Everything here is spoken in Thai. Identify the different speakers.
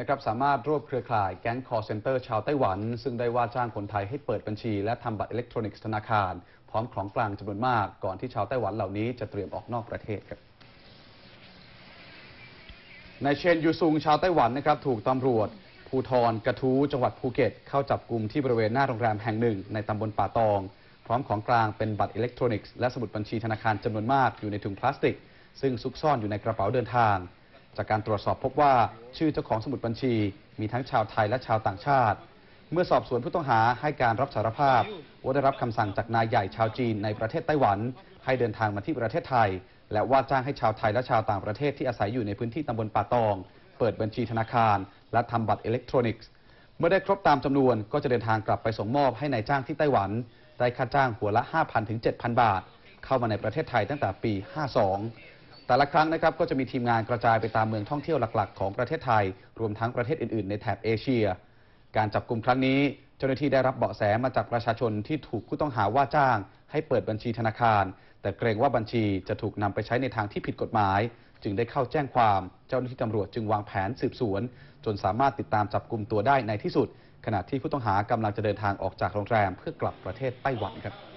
Speaker 1: นะครับสามารถรวบเครือข่ายแก๊งคอร์เซนเตอร์ชาวไต้หวัน ซึ่งได้ว่าจ้างคนไทยให้เปิดบัญชี และทำบัตรอิเล็กทรอนิกส์ธนาคาร พร้อมของกลางจำนวนมาก ก่อนที่ชาวไต้หวันเหล่านี้จะเตรียมออกนอกประเทศครับนายเชนยูซุงชาวไต้หวันนะครับถูกตำรวจ ภูทรกระทู้จังหวัดภูเก็ต เข้าจับกลุ่มที่บริเวณหน้าโรงแรมแห่งหนึ่ง ในตำบลป่าตอง พร้อมของกลางเป็นบัตรอิเล็กทรอนิกส์และสมุดบัญชีธนาคารจำนวนมากอยู่ในถุงพลาสติก ซึ่งซุกซ่อนอยู่ในกระเป๋าเดินทาง จากการตรวจสอบพบว่าชื่อเจ้าของสมุดบัญชี มีทั้งชาวไทยและชาวต่างชาติ เมื่อสอบสวนผู้ต้องหาให้การรับสารภาพว่าได้รับคำสั่งจากนายใหญ่ชาวจีนในประเทศไต้หวัน ให้เดินทางมาที่ประเทศไทย และว่าจ้างให้ชาวไทยและชาวต่างประเทศที่อาศัยอยู่ในพื้นที่ตำบลป่าตอง เปิดบัญชีธนาคาร และทำบัตรอิเล็กทรอนิกส์ เมื่อได้ครบตามจำนวนก็จะเดินทางกลับไปส่งมอบให้นายจ้างที่ไต้หวัน ได้ค่าจ้างหัวละ 5,000ถึง7,000 บาท เข้ามาในประเทศไทยตั้งแต่ปี 52 แต่ละครั้งนะครับก็จะมีทีมงานกระจายไปตามเมืองท่องเที่ยวหลักๆ ของประเทศไทย รวมทั้งประเทศอื่น ๆ ในแถบเอเชีย การจับกลุ่มครั้งนี้ เจ้าหน้าที่ได้รับเบาะแสมาจากประชาชนที่ถูกผู้ต้องหาว่าจ้าง ให้เปิดบัญชีธนาคาร แต่เกรงว่าบัญชีจะถูกนำไปใช้ในทางที่ผิดกฎหมาย จึงได้เข้าแจ้งความ เจ้าหน้าที่ตำรวจจึงวางแผนสืบสวน จนสามารถติดตามจับกลุ่มตัวได้ในที่สุด ขณะที่ผู้ต้องหากำลังจะเดินทางออกจากโรงแรมเพื่อกลับประเทศไต้หวันครับ